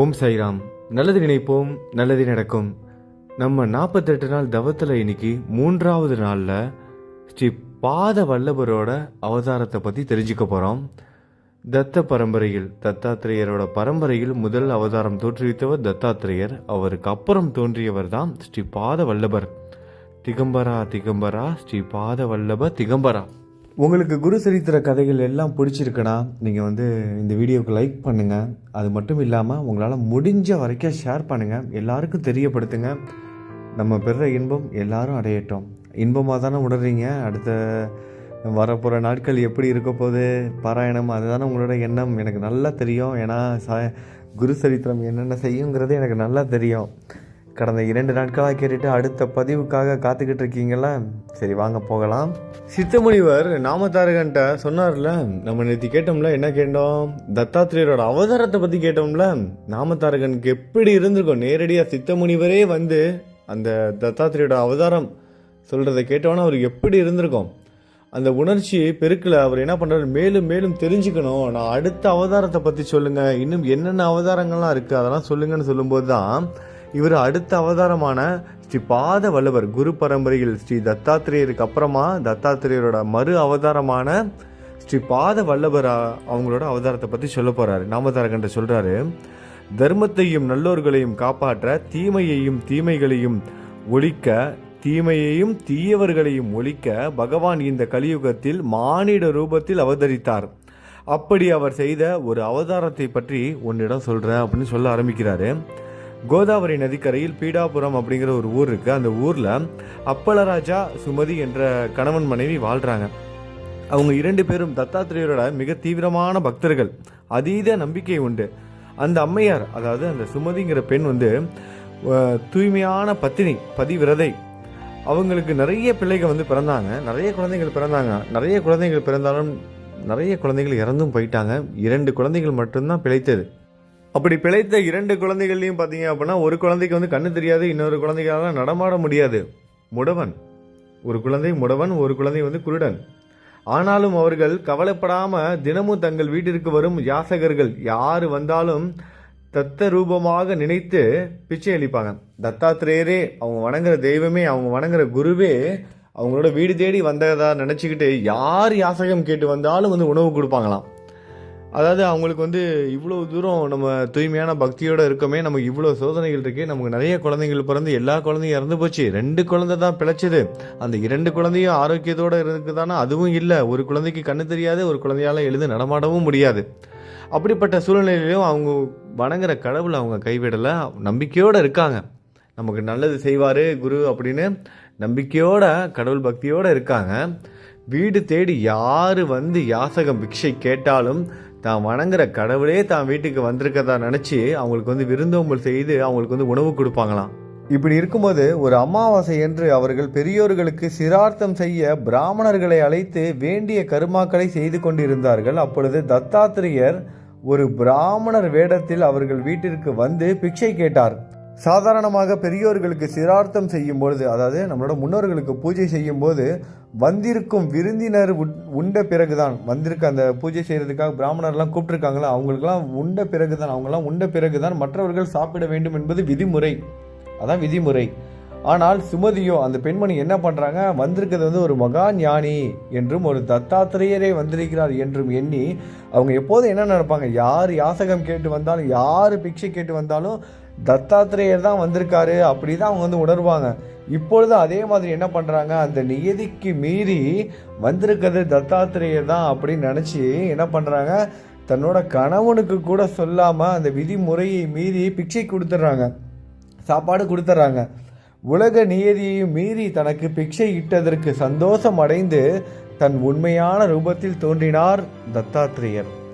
ஓம் சைராம் நல்லது நினைப்போம் நல்லது நடக்கும். நம்ம நாற்பத்தெட்டு நாள் தவத்தில் இன்னைக்கு மூன்றாவது நாளில் ஸ்ரீ பாத வல்லபரோட அவதாரத்தை பற்றி தெரிஞ்சுக்க போகிறோம் தத்த பரம்பரையில் தத்தாத்திரேயரோட பரம்பரையில் முதல் அவதாரம் தோற்றுவித்தவர் தத்தாத்திரேயர். அவருக்கு அப்புறம் தோன்றியவர் தான் ஸ்ரீ பாத வல்லபர். திகம்பரா திகம்பரா ஸ்ரீ பாத வல்லப திகம்பரா. உங்களுக்கு குரு சரித்திர கதைகள் எல்லாம் பிடிச்சிருக்குன்னா நீங்கள் வந்து இந்த வீடியோவுக்கு லைக் பண்ணுங்கள் அது மட்டும் இல்லாமல் உங்களால் முடிஞ்ச வரைக்கும் ஷேர் பண்ணுங்கள் எல்லாருக்கும் தெரியப்படுத்துங்க. நம்ம பெறுற இன்பம் எல்லாரும் அடையட்டும். இன்பமாக தானே உணர்றீங்க? அடுத்த வரப்போகிற நாட்கள் எப்படி இருக்க போகுது? பாராயணம் அதுதானே உங்களோட எண்ணம். எனக்கு நல்லா தெரியும். ஏன்னா சா குரு சரித்திரம் என்னென்ன செய்யுங்கிறது எனக்கு நல்லா தெரியும். கடந்த இரண்டு நாட்களாக கேட்டுட்டு அடுத்த பதிவுக்காக காத்துக்கிட்டு இருக்கீங்களா சரி வாங்க போகலாம். சித்தமுனிவர் நாமதாரகன்ட்ட சொன்னார்ல நம்ம நேற்று கேட்டோம்ல என்ன கேட்டோம்? தத்தாத்திரேயரோட அவதாரத்தை பற்றி கேட்டோம்ல நாமதாரகனுக்கு எப்படி இருந்திருக்கும் நேரடியாக சித்தமுனிவரே வந்து அந்த தத்தாத்திரேயோட அவதாரம் சொல்கிறத கேட்டோன்னா அவருக்கு எப்படி இருந்திருக்கும் அந்த உணர்ச்சி பெருக்கில் அவர் என்ன பண்ணுறாரு மேலும் மேலும் தெரிஞ்சுக்கணும். நான் அடுத்த அவதாரத்தை பற்றி சொல்லுங்கள் இன்னும் என்னென்ன அவதாரங்கள்லாம் இருக்குது அதெல்லாம் சொல்லுங்கன்னு சொல்லும்போது தான் இவர் அடுத்த அவதாரமான ஸ்ரீ பாத வல்லவர் குரு பரம்பரையில் ஸ்ரீ தத்தாத்திரேயருக்கு அப்புறமா தத்தாத்திரேயரோட மறு அவதாரமான ஸ்ரீ பாத வல்லவர் அவங்களோட அவதாரத்தை பற்றி சொல்ல போகிறாரு நாமதாரகண்ட சொல்கிறாரு தர்மத்தையும் நல்லோர்களையும் காப்பாற்ற தீமையையும் தீமைகளையும் ஒழிக்க தீமையையும் தீயவர்களையும் ஒழிக்க பகவான் இந்த கலியுகத்தில் மானிட ரூபத்தில் அவதரித்தார். அப்படி அவர் செய்த ஒரு அவதாரத்தை பற்றி உன்னிடம் சொல்கிறேன் அப்படின்னு சொல்ல ஆரம்பிக்கிறாரு. கோதாவரி நதிக்கரையில் பீடாபுரம் அப்படிங்கிற ஒரு ஊர் இருக்குது அந்த ஊரில் அப்பளராஜா சுமதி என்ற கணவன் மனைவி வாழ்கிறாங்க அவங்க இரண்டு பேரும் தத்தாத்திரேயரோட மிக தீவிரமான பக்தர்கள். அதீத நம்பிக்கை உண்டு. அந்த அம்மையார் அதாவது அந்த சுமதிங்கிற பெண் வந்து தூய்மையான பத்தினி பதிவிரதை. அவங்களுக்கு நிறைய பிள்ளைகள் வந்து பிறந்தாங்க. நிறைய குழந்தைகள் பிறந்தாங்க. நிறைய குழந்தைகள் பிறந்தாலும் நிறைய குழந்தைகள் இறந்தும் போயிட்டாங்க. இரண்டு குழந்தைகள் மட்டும்தான் பிழைத்தது. அப்படி பிழைத்த இரண்டு குழந்தைகள்லையும் பார்த்தீங்க அப்படின்னா ஒரு குழந்தைக்கு வந்து கண்ணு தெரியாது இன்னொரு குழந்தைகளால் நடமாட முடியாது. முடவன். ஒரு குழந்தை முடவன் ஒரு குழந்தை வந்து குருடன். ஆனாலும் அவர்கள் கவலைப்படாமல் தினமும் தங்கள் வீட்டிற்கு வரும் யாசகர்கள் யார் வந்தாலும் தத்த ரூபமாக நினைத்து பிச்சை அளிப்பாங்க. தத்தாத்திரேயரே அவங்க வணங்குற தெய்வமே அவங்க வணங்குற குருவே அவங்களோட வீடு தேடி வந்ததா நினச்சிக்கிட்டு யார் யாசகம் கேட்டு வந்தாலும் வந்து உணவு கொடுப்பாங்களாம். அதாவது அவங்களுக்கு வந்து இவ்வளோ தூரம் நம்ம தூய்மையான பக்தியோடு இருக்கோமே நமக்கு இவ்வளோ சோதனைகள் இருக்குது நமக்கு நிறைய குழந்தைகள் பிறந்து எல்லா குழந்தையும் இறந்து போச்சு. ரெண்டு குழந்தை தான் பிழைச்சது. அந்த இரண்டு குழந்தையும் ஆரோக்கியத்தோட இருக்குதானா அதுவும் இல்லை. ஒரு குழந்தைக்கு கண்ணு தெரியாது ஒரு குழந்தையால எழுந்து நடமாடவும் முடியாது. அப்படிப்பட்ட சூழ்நிலையிலும் அவங்க வணங்குற கடவுளை அவங்க கைவிடலை. நம்பிக்கையோடு இருக்காங்க. நமக்கு நல்லது செய்வார் குரு அப்படின்னு நம்பிக்கையோட கடவுள் பக்தியோடு இருக்காங்க. வீடு தேடி யார் வந்து யாசகம் பிக்ஷை கேட்டாலும் தான் வணங்குற கடவுளே தான் வீட்டுக்கு வந்திருக்கதா நினச்சி அவங்களுக்கு வந்து விருந்தோம்பல் செய்து அவங்களுக்கு வந்து உணவு கொடுப்பாங்களாம். இப்படி இருக்கும்போது ஒரு அமாவாசை என்று அவர்கள் பெரியோர்களுக்கு சிரார்த்தம் செய்ய பிராமணர்களை அழைத்து வேண்டிய கருமாக்களை செய்து கொண்டிருந்தார்கள். அப்பொழுது தத்தாத்திரியர் ஒரு பிராமணர் வேடத்தில் அவர்கள் வீட்டிற்கு வந்து பிக்ஷை கேட்டார். சாதாரணமாக பெரியோர்களுக்கு சிரார்த்தம் செய்யும் பொழுது அதாவது நம்மளோட முன்னோர்களுக்கு பூஜை செய்யும் போது வந்திருக்கும் விருந்தினர் உண்ட பிறகுதான். வந்திருக்க அந்த பூஜை செய்கிறதுக்காக பிராமணர்லாம் கூப்பிட்டுருக்காங்களா? அவங்களுக்கெல்லாம் உண்ட பிறகுதான். அவங்கெல்லாம் உண்ட பிறகுதான். மற்றவர்கள் சாப்பிட வேண்டும் என்பது விதிமுறை. அதான் விதிமுறை. ஆனால் சுமதியோ அந்த பெண்மணி என்ன பண்ணுறாங்க வந்திருக்கிறது வந்து ஒரு மகா ஞானி என்றும் ஒரு தத்தாத்திரேயரே வந்திருக்கிறார் என்றும் எண்ணி அவங்க எப்போதும் என்ன நினைப்பாங்க? யார் யாசகம் கேட்டு வந்தாலும் யார் பிக்ஷை கேட்டு வந்தாலும் தத்தாத்திரேயர் தான் வந்திருக்காரு அப்படி தான் அவங்க வந்து உணர்வாங்க. இப்பொழுது அதே மாதிரி என்ன பண்ணுறாங்க அந்த நியதிக்கு மீறி வந்திருக்கிறது தத்தாத்திரேயர் தான் அப்படின்னு நினச்சி என்ன பண்ணுறாங்க தன்னோட கணவனுக்கு கூட சொல்லாமல் அந்த விதிமுறையை மீறி பிக்ஷை கொடுத்துட்றாங்க சாப்பாடு கொடுத்துட்றாங்க உலக நியதியையும் மீறி தனக்கு பிக்ஷை இட்டதற்கு சந்தோஷம் அடைந்து தன் உண்மையான ரூபத்தில் தோன்றினார் தத்தாத்திரேயர்.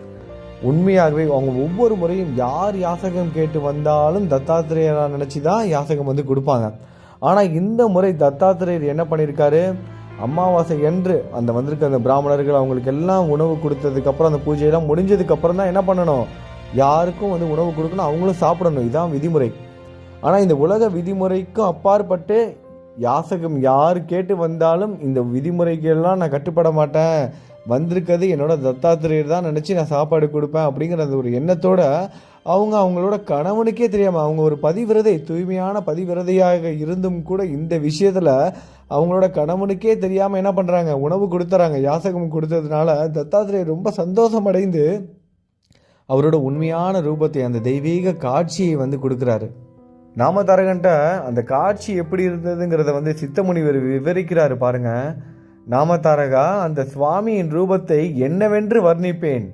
உண்மையாகவே அவங்க ஒவ்வொரு முறையும் யார் யாசகம் கேட்டு வந்தாலும் தத்தாத்திரேயரா நினச்சி தான் யாசகம் வந்து கொடுப்பாங்க. ஆனால் இந்த முறை தத்தாத்திரேயர் என்ன பண்ணியிருக்காரு? அமாவாசை என்று அந்த வந்திருக்க அந்த பிராமணர்கள் அவங்களுக்கு எல்லாம் உணவு கொடுத்ததுக்கப்புறம் அந்த பூஜையெல்லாம் முடிஞ்சதுக்கப்புறம் தான் என்ன பண்ணணும்? யாருக்கும் வந்து உணவு கொடுக்கணும் அவங்களும் சாப்பிடணும். இதுதான் விதிமுறை. ஆனால் இந்த உலக விதிமுறைக்கும் அப்பாற்பட்டு யாசகம் யார் கேட்டு வந்தாலும் இந்த விதிமுறைக்கெல்லாம் நான் கட்டுப்பட மாட்டேன். வந்திருக்கிறது. என்னோட தத்தாத்திரேயர் தான் நினச்சி நான் சாப்பாடு கொடுப்பேன் அப்படிங்கிற அந்த ஒரு எண்ணத்தோட அவங்க அவங்களோட கணவனுக்கே தெரியாமல் அவங்க ஒரு பதிவிரதை தூய்மையான பதிவிரதையாக இருந்தும் கூட இந்த விஷயத்தில் அவங்களோட கணவனுக்கே தெரியாமல் என்ன பண்ணுறாங்க உணவு கொடுத்துறாங்க யாசகம் கொடுத்ததுனால தத்தாத்திரேயர் ரொம்ப சந்தோஷம் அடைந்து அவரோட உண்மையான ரூபத்தை அந்த தெய்வீக காட்சியை வந்து கொடுக்குறாரு. நாமதாரகன்ட்ட அந்த காட்சி எப்படி இருந்ததுங்கிறத வந்து சித்தமுனிவர் விவரிக்கிறாரு பாருங்கள் நாமதாரகா அந்த சுவாமியின் ரூபத்தை என்னவென்று வர்ணிப்பேன்.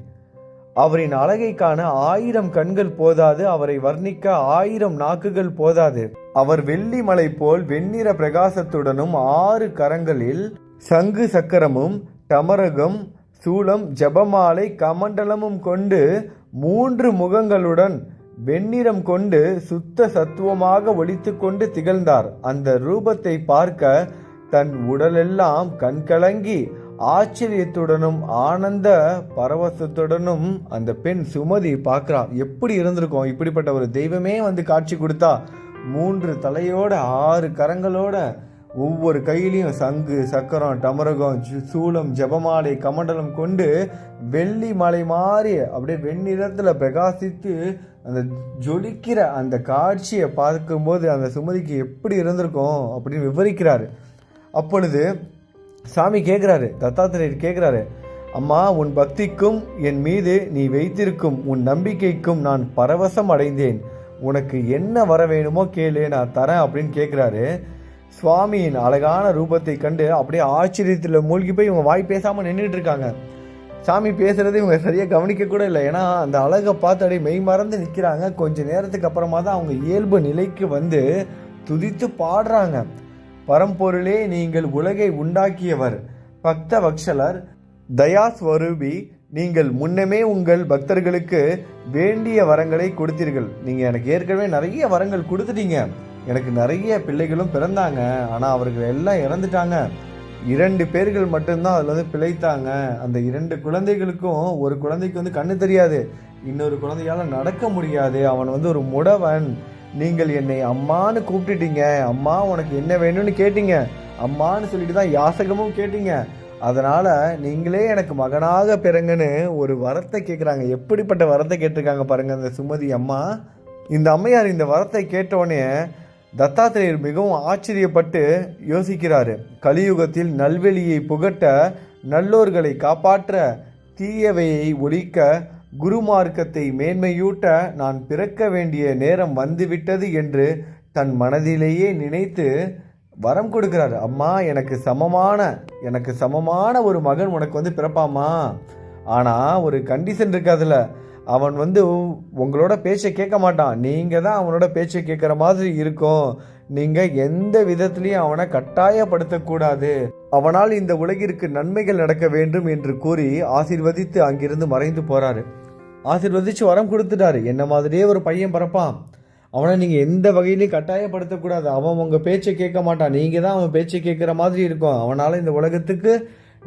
அவரின் அழகை காண ஆயிரம் கண்கள் போதாது அவரை வர்ணிக்க ஆயிரம் நாக்குகள் போதாது. அவர் வெள்ளி மலை போல் வெண்ணிற பிரகாசத்துடனும் ஆறு கரங்களில் சங்கு சக்கரமும் டமரகம் சூலம் ஜபமாலை கமண்டலமும் கொண்டு மூன்று முகங்களுடன் வெண்ணிறம் கொண்டு சுத்த சத்துவமாக ஒளித்துக்கொண்டு திகழ்ந்தார். அந்த ரூபத்தை பார்க்க தன் உடலெல்லாம் கண்கலங்கி ஆச்சரியத்துடனும் ஆனந்த பரவசத்துடனும் அந்த பெண் சுமதி பார்க்கறா. எப்படி இருந்திருக்கும்? இப்படிப்பட்ட ஒரு தெய்வமே வந்து காட்சி கொடுத்தா மூன்று தலையோட ஆறு கரங்களோட ஒவ்வொரு கையிலையும் சங்கு சக்கரம் டமரகம் சூளம் சூலம் ஜெபமாலை கமண்டலம் கொண்டு வெள்ளி மலை மாறி அப்படியே வெண்ணிறத்தில் பிரகாசித்து அந்த ஜொலிக்கிற அந்த காட்சியை பார்க்கும்போது அந்த சுமதிக்கு எப்படி இருந்திருக்கும் அப்படின்னு விவரிக்கிறாரு. அப்பொழுது சாமி கேட்குறாரு தத்தாத்திரேயர் கேட்குறாரு அம்மா உன் பக்திக்கும் என் மீது நீ வைத்திருக்கும் உன் நம்பிக்கைக்கும் நான் பரவசம் அடைந்தேன். உனக்கு என்ன வர வேணுமோ கேளு நான் தரேன் அப்படின்னு கேட்குறாரு. சுவாமியின் அழகான ரூபத்தை கண்டு அப்படியே ஆச்சரியத்தில் மூழ்கி போய் இவங்க வாய் பேசாமல் நின்றுட்டு இருக்காங்க. சாமி பேசுகிறது இவங்க சரியாக கவனிக்க கூட இல்லை. ஏன்னா அந்த அழகை பார்த்து அப்படியே மெய் மறந்து நிற்கிறாங்க கொஞ்ச நேரத்துக்கு அப்புறமா தான் அவங்க இயல்பு நிலைக்கு வந்து துதித்து பாடுறாங்க. பரம்பொருளே நீங்கள் உலகை உண்டாக்கியவர். பக்த வக்ஷலர் தயாஸ்வரூபி நீங்கள் முன்னமே உங்கள் பக்தர்களுக்கு வேண்டிய வரங்களை கொடுத்தீர்கள். நீங்கள் எனக்கு ஏற்கனவே நிறைய வரங்கள் கொடுத்துட்டீங்க. எனக்கு நிறைய பிள்ளைகளும் பிறந்தாங்க. ஆனால் அவர்கள் எல்லாம் இறந்துட்டாங்க. இரண்டு பேர்கள் மட்டும்தான் அதில் வந்து பிழைத்தாங்க. அந்த இரண்டு குழந்தைகளுக்கும் ஒரு குழந்தைக்கு வந்து கண்ணு தெரியாது. இன்னொரு குழந்தையால நடக்க முடியாது. அவன் வந்து ஒரு முடவன். நீங்கள் என்னை அம்மான்னு கூப்பிட்டுட்டீங்க. அம்மா உனக்கு என்ன வேணும்னு கேட்டீங்க. அம்மான்னு சொல்லிட்டு தான் யாசகமும் கேட்டீங்க. அதனால் நீங்களே எனக்கு மகனாக பிறங்கன்னு ஒரு வரத்தை கேட்குறாங்க எப்படிப்பட்ட வரத்தை கேட்டிருக்காங்க பாருங்க அந்த சுமதி அம்மா. இந்த அம்மையார் இந்த வரத்தை கேட்டோடனே தத்தாத்திரேயர் மிகவும் ஆச்சரியப்பட்டு யோசிக்கிறாரு. கலியுகத்தில் நல்வெளியை புகட்ட நல்லோர்களை காப்பாற்ற தீயவையை ஒழிக்க குருமார்க்கத்தை மேன்மையூட்ட நான் பிறக்க வேண்டிய நேரம் வந்துவிட்டது என்று தன் மனதிலேயே நினைத்து வரம் கொடுக்கிறாரு. அம்மா எனக்கு சமமான எனக்கு சமமான ஒரு மகன் உனக்கு வந்து பிறப்பாமா ஆனால் ஒரு கண்டிஷன் இருக்கு அதில். அவன் வந்து உங்களோட பேச்சை கேட்க மாட்டான். நீங்கள் தான் அவனோட பேச்சை கேட்குற மாதிரி இருக்கும். நீங்கள் எந்த விதத்திலையும் அவனை கட்டாயப்படுத்தக்கூடாது. அவனால் இந்த உலகிற்கு நன்மைகள் நடக்க வேண்டும் என்று கூறி ஆசீர்வதித்து அங்கிருந்து மறைந்து போகிறாரு ஆசிர்வதித்து வரம் கொடுத்துட்டாரு. என்ன மாதிரியே ஒரு பையன் பிறப்பான். அவனை நீங்கள் எந்த வகையிலையும் கட்டாயப்படுத்தக்கூடாது. அவன் உங்கள் பேச்சை கேட்க மாட்டான். நீங்கள் தான் அவன் பேச்சை கேட்குற மாதிரி இருக்கும். அவனால் இந்த உலகத்துக்கு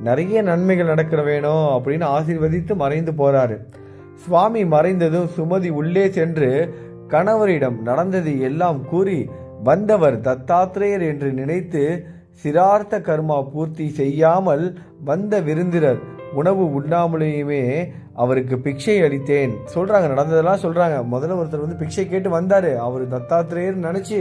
நிறைய நன்மைகள் நடக்கிற வேணும் அப்படின்னு ஆசீர்வதித்து மறைந்து போகிறாரு சுவாமி மறைந்ததும் சுமதி உள்ளே சென்று கணவரிடம் நடந்தது எல்லாம் கூறி வந்தவர் தத்தாத்திரேயர் என்று நினைத்து சிரார்த்த கர்மா பூர்த்தி செய்யாமல் வந்த விருந்தினர் உணவு உண்ணாமலேயுமே அவருக்கு பிக்ஷை அளித்தேன். சொல்கிறாங்க நடந்ததெல்லாம் சொல்கிறாங்க முதல்ல ஒருத்தர் வந்து பிக்ஷை கேட்டு வந்தார். அவர் தத்தாத்திரேயர் நினச்சி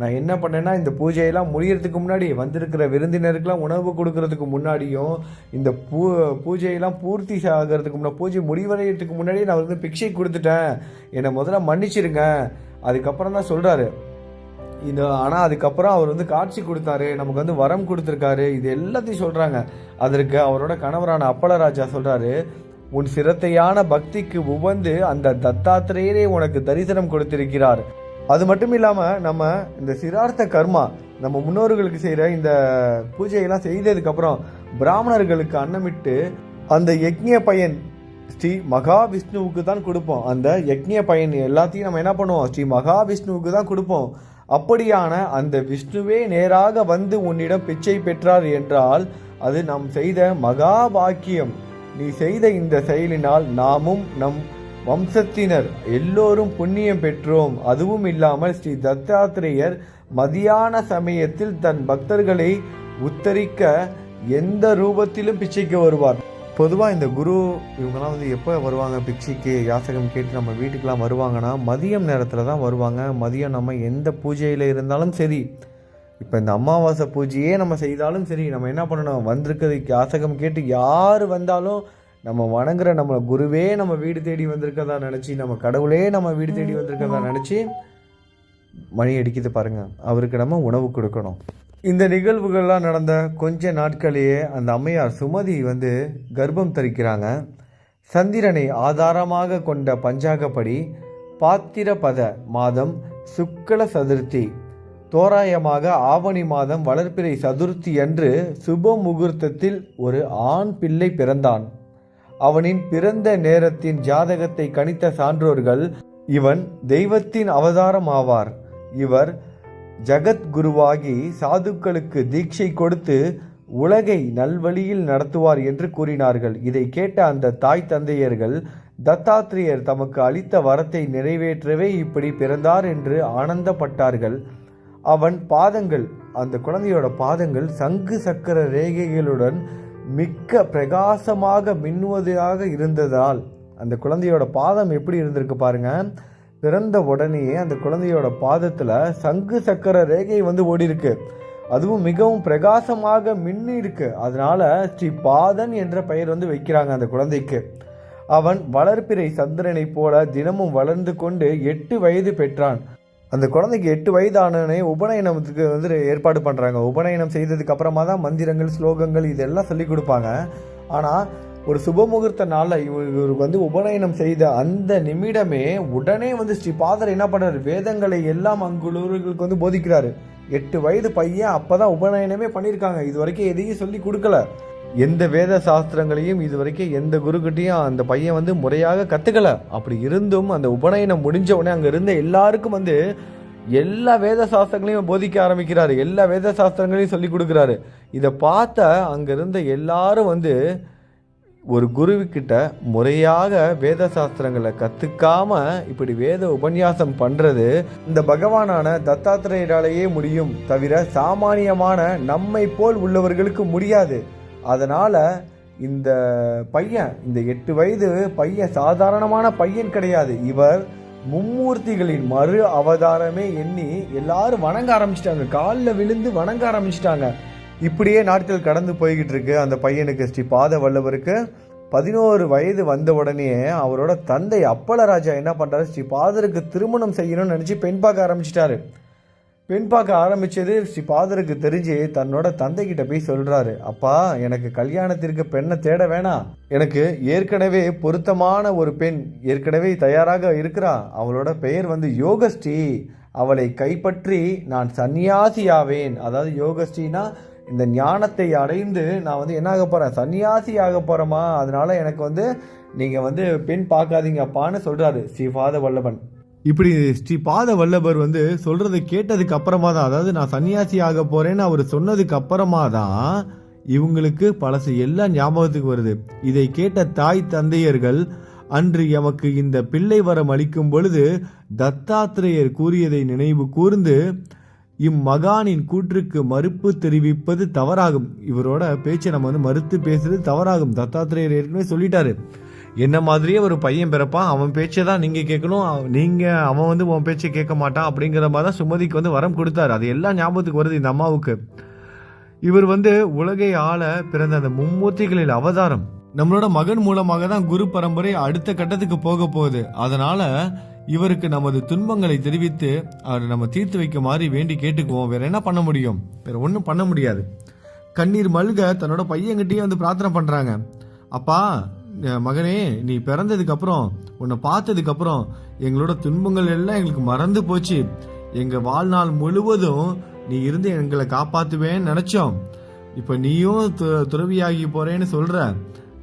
நான் என்ன பண்ணேன்னா இந்த பூஜையெல்லாம் முடியறதுக்கு முன்னாடி வந்திருக்கிற விருந்தினருக்கெல்லாம் உணவு கொடுக்கறதுக்கு முன்னாடியும் இந்த பூ பூஜையெல்லாம் பூர்த்தி ஆகிறதுக்கு முன்னாடி பூஜை முடிவடைகிறதுக்கு முன்னாடி நான் வந்து பிக்ஷை கொடுத்துட்டேன். என்னை முதல்ல மன்னிச்சிருங்க. அதுக்கப்புறம் தான் சொல்கிறாரு இந்த ஆனால் அதுக்கப்புறம் அவர் வந்து காட்சி கொடுத்தாரு. நமக்கு வந்து வரம் கொடுத்துருக்காரு. இது எல்லாத்தையும் சொல்கிறாங்க அதற்கு அவரோட கணவரான அப்பளராஜா சொல்கிறாரு உன் சிரத்தையான பக்திக்கு உவந்து அந்த தத்தாத்திரேயரே உனக்கு தரிசனம் கொடுத்திருக்கிறார். அது மட்டும் இல்லாமல் நம்ம இந்த சிரார்த்த கர்மா நம்ம முன்னோர்களுக்கு செய்கிற இந்த பூஜையெல்லாம் செய்ததுக்கப்புறம் பிராமணர்களுக்கு அன்னமிட்டு அந்த யக்ஞ பையன் ஸ்ரீ மகாவிஷ்ணுவுக்கு தான் கொடுப்போம். அந்த யக்ஞ பயன் எல்லாத்தையும் நம்ம என்ன பண்ணுவோம்? ஸ்ரீ மகாவிஷ்ணுவுக்கு தான் கொடுப்போம். அப்படியான அந்த விஷ்ணுவே நேராக வந்து உன்னிடம் பிச்சை பெற்றார் என்றால் அது நாம் செய்த மகா பாக்கியம். நீ செய்த இந்த செயலினால் நாமும் நம் வம்சத்தினர் எல்லோரும் புண்ணியம் பெற்றோம். அதுவும் இல்லாமல் ஸ்ரீ தத்தாத்திரேயர் மதியான சமயத்தில் தன் பக்தர்களை உத்தரிக்க எந்த ரூபத்திலும் பிச்சைக்கு வருவார். பொதுவாக இந்த குரு இவங்கெல்லாம் வந்து எப்போ வருவாங்க? பிச்சைக்கு யாசகம் கேட்டு நம்ம வீட்டுக்கெலாம் வருவாங்கன்னா மதியம் நேரத்தில் தான் வருவாங்க. மதியம் நம்ம எந்த பூஜையில் இருந்தாலும் சரி இப்போ இந்த அமாவாசை பூஜையே நம்ம செய்தாலும் சரி நம்ம என்ன பண்ணணும்? வந்திருக்கிறதுக்கு யாசகம் கேட்டு யார் வந்தாலும் நம்ம வணங்குற நம்ம குருவே நம்ம வீடு தேடி வந்திருக்கதா நினச்சி நம்ம கடவுளே நம்ம வீடு தேடி வந்திருக்கதா நினச்சி மணி அடிக்குது பாருங்க. அவருக்கு நம்ம உணவு கொடுக்கணும். இந்த நிகழ்வுகள்லாம் நடந்த கொஞ்ச நாட்களையே அந்த அம்மையார் சுமதி வந்து கர்ப்பம் தரிக்கிறாங்க. சந்திரனை ஆதாரமாக கொண்ட பஞ்சாங்கப்படி பாத்திரபத மாதம் சுக்ல சதுர்த்தி தோராயமாக ஆவணி மாதம் வளர்ப்பிறை சதுர்த்தி அன்று சுப முகூர்த்தத்தில் ஒரு ஆண் பிள்ளை பிறந்தான். அவனின் பிறந்த நேரத்தின் ஜாதகத்தை கணித்த சான்றோர்கள் இவன் தெய்வத்தின் அவதாரம் ஆவார் இவர் ஜகத்குருவாகி சாதுக்களுக்கு தீட்சை கொடுத்து உலகை நல்வழியில் நடத்துவார் என்று கூறினார்கள். இதை கேட்ட அந்த தாய் தந்தையர்கள் தத்தாத்திரியர் தமக்கு அளித்த வரத்தை நிறைவேற்றவே இப்படி பிறந்தார் என்று ஆனந்தப்பட்டார்கள். அவன் பாதங்கள் அந்த குழந்தையோட பாதங்கள் சங்கு சக்கர ரேகைகளுடன் மிக்க பிரகாசமாக மின்னுவதாக இருந்ததால் அந்த குழந்தையோட பாதம் எப்படி இருந்திருக்கு பாருங்க. பிறந்த உடனேயே அந்த குழந்தையோட பாதத்தில் சங்கு சக்கர ரேகை வந்து ஓடி இருக்கு அதுவும் மிகவும் பிரகாசமாக மின்னி இருக்கு அதனால ஸ்ரீ பாதன் என்ற பெயர் வந்து வைக்கிறாங்க அந்த குழந்தைக்கு. அவன் வளர்ப்பிறை சந்திரனைப் போல தினமும் வளர்ந்து கொண்டு எட்டு வயது பெற்றான். அந்த குழந்தைக்கு எட்டு வயதானே உபநயனத்துக்கு வந்து ஏற்பாடு பண்ணுறாங்க உபநயனம் செய்ததுக்கு அப்புறமா தான் மந்திரங்கள் ஸ்லோகங்கள் இதெல்லாம் சொல்லி கொடுப்பாங்க. ஆனால் ஒரு சுபமுகூர்த்த நாளில் இவர் இவருக்கு வந்து உபநயனம் செய்த அந்த நிமிடமே உடனே வந்து ஸ்ரீ பாதர் என்ன பண்ணுறாரு வேதங்களை எல்லாம் அங்குள்ளவர்களுக்கு வந்து போதிக்கிறாரு. எட்டு வயது பையன் அப்போ தான் உபநயனமே பண்ணியிருக்காங்க இது வரைக்கும் எதையும் சொல்லி கொடுக்கல. எந்த வேத சாஸ்திரங்களையும் இது வரைக்கும் எந்த குருக்கிட்டையும் அந்த பையன் வந்து முறையாக கற்றுக்கல அப்படி இருந்தும் அந்த உபநயனம் முடிஞ்ச உடனே அங்கே இருந்த எல்லாருக்கும் வந்து எல்லா வேத சாஸ்திரங்களையும் போதிக்க ஆரம்பிக்கிறாரு. எல்லா வேத சாஸ்திரங்களையும் சொல்லி கொடுக்குறாரு. இதை பார்த்த அங்கே இருந்த எல்லாரும் வந்து ஒரு குருவிக்கிட்ட முறையாக வேத சாஸ்திரங்களை கற்றுக்காம இப்படி வேத உபன்யாசம் பண்ணுறது இந்த பகவானான தத்தாத்திரையராலேயே முடியும் தவிர சாமானியமான நம்மை போல் உள்ளவர்களுக்கு முடியாது. அதனால் இந்த பையன் இந்த எட்டு வயது பையன் சாதாரணமான பையன் கிடையாது. இவர் மும்மூர்த்திகளின் மறு அவதாரமே எண்ணி எல்லாரும் வணங்க ஆரம்பிச்சிட்டாங்க. காலில் விழுந்து வணங்க ஆரம்பிச்சிட்டாங்க. இப்படியே நாட்கள் கடந்து போய்கிட்டு இருக்கு அந்த பையனுக்கு ஸ்ரீ பாத வல்லவருக்கு பதினோரு வயது வந்த உடனே அவரோட தந்தை அப்பளராஜா என்ன பண்ணுறாரு ஸ்ரீ பாதருக்கு திருமணம் செய்யணும்னு நினச்சி பெண் பார்க்க ஆரம்பிச்சிட்டாரு. பெண் பார்க்க ஆரம்பித்தது ஸ்ரீ பாதருக்கு தெரிஞ்சு தன்னோட தந்தைகிட்ட போய் சொல்கிறாரு அப்பா எனக்கு கல்யாணத்திற்கு பெண்ணை தேட வேணாம். எனக்கு ஏற்கனவே பொருத்தமான ஒரு பெண் ஏற்கனவே தயாராக இருக்கிறா. அவளோட பெயர் வந்து யோகஸ்ரீ. அவளை கைப்பற்றி நான் சன்னியாசியாவேன் அதாவது யோகஸ்ரீனா இந்த ஞானத்தை அடைந்து நான் வந்து என்ன ஆக போகிறேன் சன்னியாசி ஆக போறேமா அதனால் எனக்கு வந்து நீங்கள் வந்து பெண் பார்க்காதீங்கப்பான்னு சொல்கிறாரு ஸ்ரீ பாத வல்லபன் இப்படி ஸ்ரீ பாத வல்லபர் வந்து சொல்றதை கேட்டதுக்கு அப்புறமா தான் அதாவது நான் சன்னியாசி ஆக போறேன்னு அவர் சொன்னதுக்கு அப்புறமா தான் இவங்களுக்கு பழசு எல்லாம் ஞாபகத்துக்கு வருது. இதை கேட்ட தாய் தந்தையர்கள் அன்று எமக்கு இந்த பிள்ளை வரம் அளிக்கும் பொழுது தத்தாத்திரேயர் கூறியதை நினைவு கூர்ந்து இம்மகானின் கூற்றுக்கு மறுப்பு தெரிவிப்பது தவறாகும். இவரோட பேச்சை நம்ம வந்து மறுத்து பேசுறது தவறாகும். தத்தாத்திரேயர் ஏற்கனவே சொல்லிட்டாரு. என்ன மாதிரியே ஒரு பையன் பிறப்பான் அவன் பேச்சை தான் நீங்கள் கேட்கணும் நீங்கள் அவன் வந்து உன் பேச்சை கேட்க மாட்டான் அப்படிங்கிற மாதிரி தான் சுமதிக்கு வந்து வரம் கொடுத்தாரு. அது எல்லாம் ஞாபகத்துக்கு வருது இந்த அம்மாவுக்கு. இவர் வந்து உலகை ஆள பிறந்த அந்த மும்மூர்த்திகளில் அவதாரம். நம்மளோட மகன் மூலமாக தான் குரு பரம்பரை அடுத்த கட்டத்துக்கு போக போகுது. அதனால இவருக்கு நமது துன்பங்களை தெரிவித்து அவர் நம்ம தீர்த்து வைக்க மாதிரி வேண்டி கேட்டுக்குவோம். வேற என்ன பண்ண முடியும்? வேற ஒன்றும் பண்ண முடியாது. கண்ணீர் மல்க தன்னோட பையன்கிட்டயே வந்து பிரார்த்தனை பண்றாங்க. அப்பா மகனே நீ பிறந்ததுக்கு அப்புறம் உன்னை பார்த்ததுக்கு அப்புறம் எங்களோட துன்பங்கள் எல்லாம் எங்களுக்கு மறந்து போச்சு. எங்க வாழ்நாள் முழுவதும் நீ இருந்து எங்களை காப்பாத்துவேன்னு நினைச்சோம். இப்ப நீயும் து- துறவியாகி போறேன்னு சொல்ற.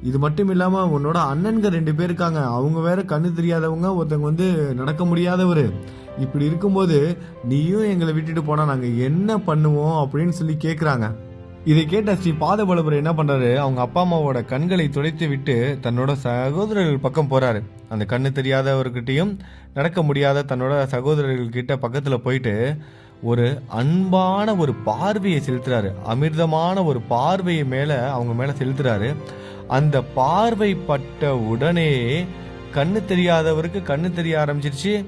இது மட்டும் இல்லாம உன்னோட அண்ணன்க ரெண்டு பேர் இருக்காங்க. அவங்க வேற கண்ணு தெரியாதவங்க ஒருத்தவங்க வந்து நடக்க முடியாதவர். இப்படி இருக்கும்போது நீயும் எங்களை விட்டுட்டு போனா நாங்க என்ன பண்ணுவோம் அப்படின்னு சொல்லி கேக்குறாங்க. இதை கேட்ட ஸ்ரீ பாதபலபுரம் என்ன பண்றாரு? அவங்க அப்பா அம்மாவோட கண்களை துடைத்து விட்டு தன்னோட சகோதரர்கள் பக்கம் போறாரு. அந்த கண்ணு தெரியாதவர்கிட்டையும் நடக்க முடியாத தன்னோட சகோதரர்கள் கிட்ட பக்கத்துல போயிட்டு ஒரு அன்பான ஒரு பார்வையை செலுத்துறாரு. அமிர்தமான ஒரு பார்வையை மேல அவங்க மேல செலுத்துறாரு. அந்த பார்வை பட்ட உடனே கண்ணு தெரியாதவருக்கு கண்ணு தெரிய ஆரம்பிச்சிருச்சு.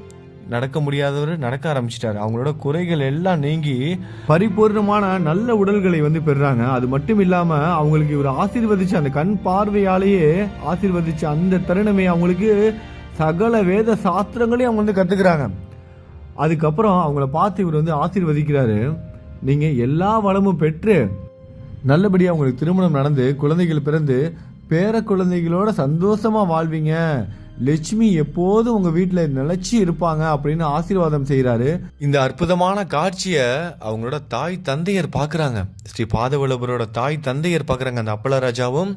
நடக்க முடியாதவர் நடக்க ஆரம்பிச்சிட்டாரு. அவங்களோட குறைகள் எல்லாம் நீங்கி பரிபூர்ணமான நல்ல உடல்களை வந்து பெறுறாங்க. அது மட்டும் இல்லாம அவங்களுக்கு இவர் ஆசீர்வதிச்சு அந்த கண் பார்வையாலேயே ஆசீர்வதிச்ச அந்த தருணமே அவங்களுக்கு சகல வேத சாஸ்திரங்களையும் அவங்க வந்து கத்துக்கிறாங்க. அதுக்கப்புறம் அவங்கள பார்த்து இவர் வந்து ஆசீர்வதிக்கிறாரு. நீங்க எல்லா வளமும் பெற்று நல்லபடியாக அவங்களுக்கு திருமணம் நடந்து குழந்தைகள் பிறந்து பேர குழந்தைகளோட சந்தோஷமா வாழ்வீங்க. லட்சுமி எப்போதும் உங்க வீட்டுல நிலைச்சி இருப்பாங்க அப்படின்னு ஆசீர்வாதம் செய்யறாரு இந்த அற்புதமான காட்சியை அவங்களோட தாய் தந்தையர் பாக்குறாங்க. ஸ்ரீ பாதவல்லபரோட தாய் தந்தையர் பாக்குறாங்க அந்த அப்பளராஜாவும்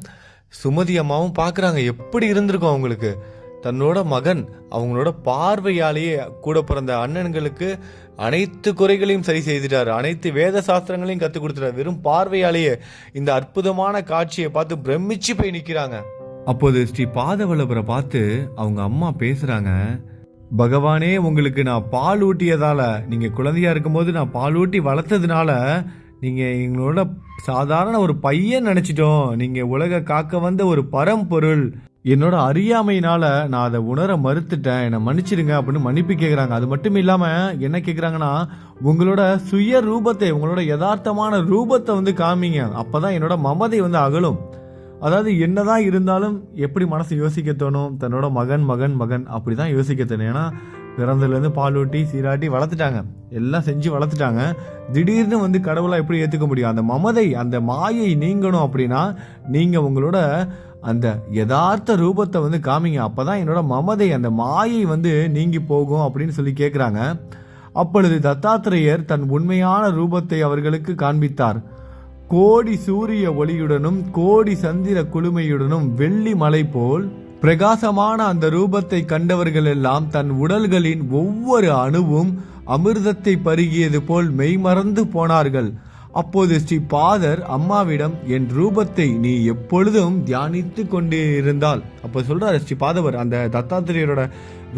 சுமதி அம்மாவும் பாக்குறாங்க. எப்படி இருந்திருக்கும் அவங்களுக்கு? தன்னோட மகன் அவங்களோட பார்வையாலேயே கூட பிறந்த அண்ணன்களுக்கு அனைத்து குறைகளையும் சரி செய்துட்டார். அனைத்து வேத சாஸ்திரங்களையும் கற்றுக் கொடுத்துட்டாரு. வெறும் பார்வையாலேயே இந்த அற்புதமான காட்சியை பார்த்து பிரமிச்சு போய் நிற்கிறாங்க அப்போது ஸ்ரீ பாதவல்லபரை பார்த்து அவங்க அம்மா பேசுறாங்க பகவானே உங்களுக்கு நான் பால் ஊட்டியதால நீங்க குழந்தையா இருக்கும்போது நான் பால் ஊட்டி வளர்த்ததுனால நீங்க எங்களோட சாதாரண ஒரு பையன் நினைச்சிட்டோம். நீங்க உலக காக்க வந்த ஒரு பரம்பொருள். என்னோட அறியாமையினால நான் அதை உணர மறுத்துட்டேன். என்னை மன்னிச்சிடுங்க அப்படின்னு மன்னிப்பு கேட்குறாங்க அது மட்டும் இல்லாம என்ன கேட்குறாங்கன்னா உங்களோட சுய ரூபத்தை உங்களோட யதார்த்தமான ரூபத்தை வந்து காமிங்க. அப்பதான் என்னோட மமதை வந்து அகலும். அதாவது என்னதான் இருந்தாலும் எப்படி மனசு யோசிக்க தோணும் தன்னோட மகன் மகன் மகன் அப்படிதான் யோசிக்க தோணும் ஏன்னா பிறந்ததுலேருந்து பால் ஊட்டி சீராட்டி வளர்த்துட்டாங்க. எல்லாம் செஞ்சு வளர்த்துட்டாங்க. திடீர்னு வந்து கடவுளாக எப்படி ஏற்றுக்க முடியும்? அந்த மமதை அந்த மாயை நீங்கணும் அப்படின்னா நீங்கள் உங்களோட அந்த யதார்த்த ரூபத்தை வந்து காமிங்க. அப்போ தான் என்னோட மமதை அந்த மாயை வந்து நீங்கி போகும் அப்படின்னு சொல்லி கேட்குறாங்க அப்பொழுது தத்தாத்திரேயர் தன் உண்மையான ரூபத்தை அவர்களுக்கு காண்பித்தார். கோடி சூரிய ஒளியுடனும் கோடி சந்திர குளுமையுடனும் வெள்ளி மலை போல் பிரகாசமான அந்த ரூபத்தை கண்டவர்கள் எல்லாம் தன் உடல்களின் ஒவ்வொரு அணுவும் அமிர்தத்தை பருகியது போல் மெய்மறந்து போனார்கள். அப்போது ஸ்ரீ பாதர் அம்மாவிடம் என் ரூபத்தை நீ எப்பொழுதும் தியானித்து கொண்டே இருந்தால் அப்போ சொல்றாரு ஸ்ரீ பாதவர் அந்த தத்தாத்திரியரோட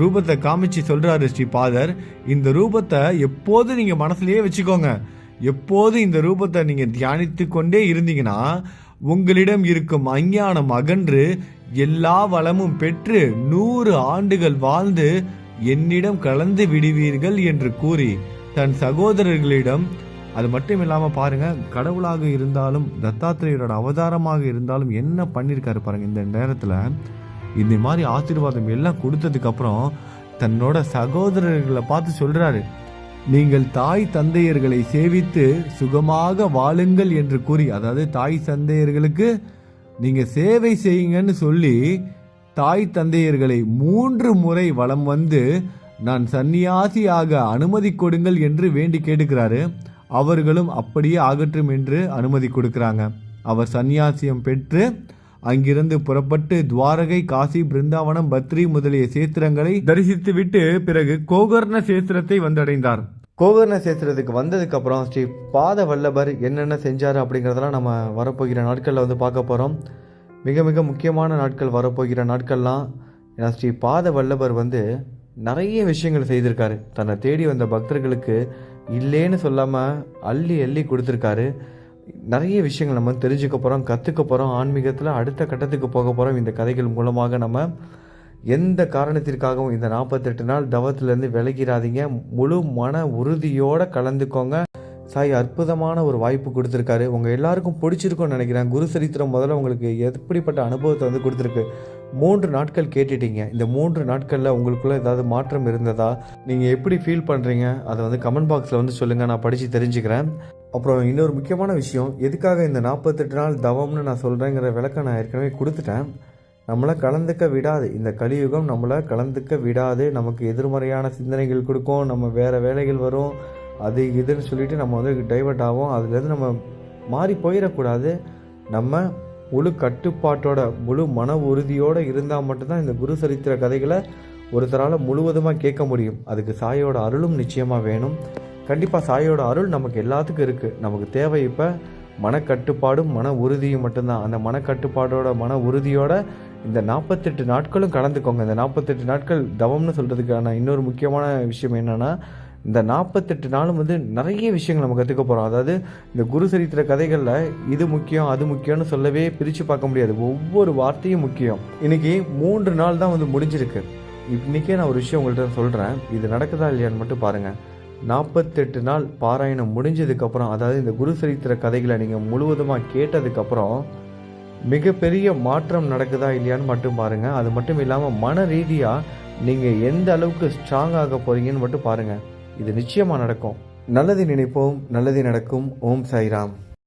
ரூபத்தை காமிச்சு சொல்றாரு ஸ்ரீ பாதர் இந்த ரூபத்தை எப்போது நீங்க மனசுலயே வச்சுக்கோங்க. எப்போது இந்த ரூபத்தை நீங்கள் தியானித்து கொண்டே இருந்தீங்கன்னா உங்களிடம் இருக்கும் அஞ்ஞானம் அகன்று எல்லா வளமும் பெற்று நூறு ஆண்டுகள் வாழ்ந்து என்னிடம் கலந்து விடுவீர்கள் என்று கூறி தன் சகோதரர்களிடம் அது மட்டும் இல்லாமல் பாருங்க கடவுளாக இருந்தாலும் தத்தாத்திரேயரோட அவதாரமாக இருந்தாலும் என்ன பண்ணியிருக்காரு பாருங்க இந்த நேரத்தில். இந்த மாதிரி ஆசீர்வாதம் எல்லாம் கொடுத்ததுக்கப்புறம் தன்னோட சகோதரர்களை பார்த்து சொல்கிறாரு நீங்கள் தாய் தந்தையர்களை சேவித்து சுகமாக வாழுங்கள் என்று கூறி அதாவது தாய் தந்தையர்களுக்கு நீங்கள் சேவை செய்யுங்கன்னு சொல்லி தாய் தந்தையர்களை மூன்று முறை வலம் வந்து நான் சன்னியாசியாக அனுமதி கொடுங்கள் என்று வேண்டி கேட்டுக்கிறாரு. அவர்களும் அப்படியே ஆகட்டும் என்று அனுமதி கொடுக்கிறாங்க. அவர் சந்நியாசியம் பெற்று அங்கிருந்து புறப்பட்டு துவாரகை காசி பிருந்தாவனம் பத்ரி முதலிய சேத்திரங்களை தரிசித்துவிட்டு பிறகு கோகர்ண சேத்திரத்தை வந்தடைந்தார். கோகர்ண சேத்திரத்துக்கு வந்ததுக்கப்புறம் ஸ்ரீ பாத வல்லபர் என்னென்ன செஞ்சார் அப்படிங்கிறதெல்லாம் நம்ம வரப்போகிற நாட்களில் வந்து பார்க்க போகிறோம் மிக மிக முக்கியமான நாட்கள் வரப்போகிற நாட்கள்லாம் ஏன்னா ஸ்ரீ பாத வல்லபர் வந்து நிறைய விஷயங்கள் செய்திருக்காரு. தன்னை தேடி வந்த பக்தர்களுக்கு இல்லேன்னு சொல்லாமல் அள்ளி அள்ளி கொடுத்துருக்காரு. நிறைய விஷயங்கள் நம்ம தெரிஞ்சுக்க போகிறோம் கற்றுக்க போகிறோம் ஆன்மீகத்தில் அடுத்த கட்டத்துக்கு போக போகிறோம் இந்த கதைகள் மூலமாக நம்ம எந்த காரணத்திற்காகவும் இந்த நாற்பத்தெட்டு நாள் தவத்திலேருந்து விலகிறாதீங்க முழு மன உறுதியோடு கலந்துக்கோங்க. சாய் அற்புதமான ஒரு வாய்ப்பு கொடுத்துருக்காரு. உங்கள் எல்லாருக்கும் பிடிச்சிருக்கும்னு நினைக்கிறேன். குரு சரித்திரம் முதல்ல உங்களுக்கு எப்படிப்பட்ட அனுபவத்தை வந்து கொடுத்துருக்கு. மூன்று நாட்கள் கேட்டுட்டீங்க. இந்த மூன்று நாட்களில் உங்களுக்குள்ளே ஏதாவது மாற்றம் இருந்ததா? நீங்கள் எப்படி ஃபீல் பண்ணுறீங்க அதை வந்து கமெண்ட் பாக்ஸில் வந்து சொல்லுங்கள் நான் படித்து தெரிஞ்சுக்கிறேன். அப்புறம் இன்னொரு முக்கியமான விஷயம். எதுக்காக இந்த நாற்பத்தெட்டு நாள் தவம்னு நான் சொல்கிறேங்கிற விளக்கம் நான் ஏற்கனவே கொடுத்துட்டேன். நம்மளை கலந்துக்க விடாது. இந்த கலியுகம் நம்மளை கலந்துக்க விடாது. நமக்கு எதிர்மறையான சிந்தனைகள் கொடுக்கும். நம்ம வேறு வேலைகள் வரும். அது இதுன்னு சொல்லிட்டு நம்ம வந்து டைவர்ட் ஆகும் அதுலேருந்து நம்ம மாறி போயிடக்கூடாது. நம்ம முழு கட்டுப்பாட்டோட முழு மன உறுதியோடு இருந்தால் மட்டும்தான் இந்த குரு சரித்திர கதைகளை ஒருத்தரால் முழுவதுமாக கேட்க முடியும். அதுக்கு சாயோட அருளும் நிச்சயமாக வேணும். கண்டிப்பாக சாயோட அருள் நமக்கு எல்லாத்துக்கும் இருக்குது நமக்கு தேவை இப்போ மனக்கட்டுப்பாடும் மன உறுதியும் மட்டும்தான். அந்த மனக்கட்டுப்பாடோட மன உறுதியோட இந்த நாற்பத்தெட்டு நாட்களும் கலந்துக்கோங்க. இந்த நாற்பத்தெட்டு நாட்கள் தவம்னு சொல்கிறதுக்கான இன்னொரு முக்கியமான விஷயம் என்னென்னா இந்த நாற்பத்தெட்டு நாளும் வந்து நிறைய விஷயங்கள் நம்ம கற்றுக்க போகிறோம் அதாவது இந்த குரு சரித்திர கதைகளில் இது முக்கியம் அது முக்கியம்னு சொல்லவே பிரித்து பார்க்க முடியாது. ஒவ்வொரு வார்த்தையும் முக்கியம். இன்றைக்கி மூன்று நாள் தான் வந்து முடிஞ்சிருக்கு. இன்றைக்கே நான் ஒரு விஷயம் உங்கள்கிட்ட சொல்கிறேன் இது நடக்குதா இல்லையான்னு மட்டும் பாருங்கள் நாற்பத்தெட்டு நாள் பாராயணம் முடிஞ்சதுக்கப்புறம் அதாவது இந்த குரு சரித்திர கதைகளை நீங்கள் முழுவதுமாக கேட்டதுக்கப்புறம் மிகப்பெரிய மாற்றம் நடக்குதா இல்லையான்னு மட்டும் பாருங்கள் அது மட்டும் இல்லாமல் மன ரீதியாக நீங்கள் எந்த அளவுக்கு ஸ்ட்ராங் ஆக போகிறீங்கன்னு மட்டும் பாருங்கள் இது நிச்சயமாக நடக்கும். நல்லது நினைப்போம் நல்லது நடக்கும். ஓம் சாய்ராம்.